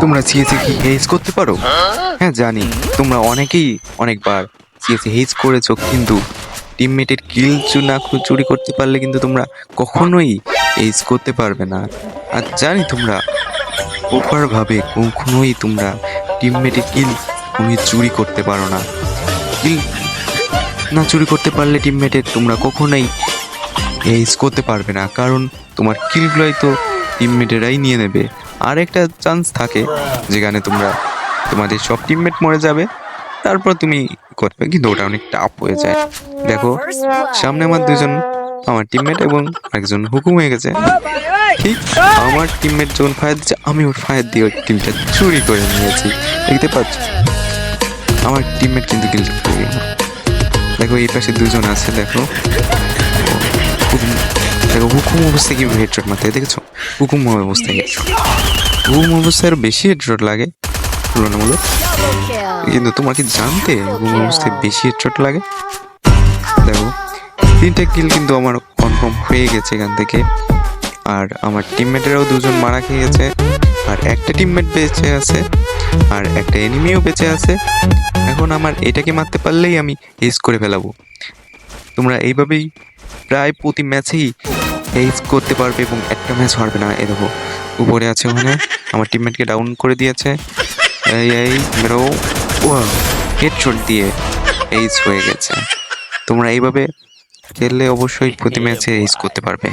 তোমরা সিএসি কি হেজ করতে পারো? হ্যাঁ জানি। তোমরা অনেকেই অনেকবার সিএসি হেজ করেছ, কিন্তু টিমমেটের কিল না খু- চুরি করতে পারলে কিন্তু তোমরা কখনোই হেজ করতে পারবে না। আর জানি তোমরা প্রপার ভাবে কখনোই তোমরা টিমমেটের কিল তুমি চুরি করতে পারো না। কিল না চুরি করতে পারলে টিমমেটের তোমরা কখনোই হেজ করতে পারবে না, কারণ তোমার কিলগুলোই তো টিমমেটেরাই নিয়ে নেবে। আর একটা চান্স থাকে যেখানে তোমরা তোমাদের সব টিমমেট মরে যাবে। তারপর তুমি করবে, কিন্তু ওটা অনেক টাফ হয়ে যায়। দেখো, সামনে আমার দুজন, আমার টিমমেট এবং একজন হুকুম হয়ে গেছে। ঠিক আমার টিমমেট যখন ফায়ার দিচ্ছে, আমি ওর ফায়ার দিয়ে ওই টিমটা চুরি করে নিয়েছি। দেখতে পাচ্ছ? আমার টিমমেট কিন্তু কিল দেখো, এই পাশে দুজন আছে, দেখো। দেখো হুকুম অবস্থায় কি হেডশট মারতে দেখেছ? হুকুম অবস্থায় হেডশট হুকুম অবস্থায় আরও বেশি হেডশট লাগে, তুলনামূলক। কিন্তু তোমার কি জানতে হুকুম অবস্থায় বেশি হেডশট লাগে। দেখো, তিনটা কিল কিন্তু আমার কনফার্ম হয়ে গেছে এখান থেকে। আর আমার টিমমেটেরাও দুজন মারা খেয়ে গেছে আর একটা টিমমেট বেঁচে আছে, আর একটা এনিমিও বেঁচে আছে। এখন আমার এটাকে মারতে পারলেই আমি হেস করে ফেলাবো। তোমরা এইভাবেই প্রায় প্রতি ম্যাচেই হেস করতে পারবে এবং একটা ম্যাচ হারবে না এ দেখো। উপরে আছে ওখানে আমার টিমমেটকে ডাউন করে দিয়েছে। এই এই মেরো। ও হেডশট দিয়ে এইস হয়ে গেছে। তোমরা এইভাবে খেললে অবশ্যই প্রতি ম্যাচে এইস করতে পারবে।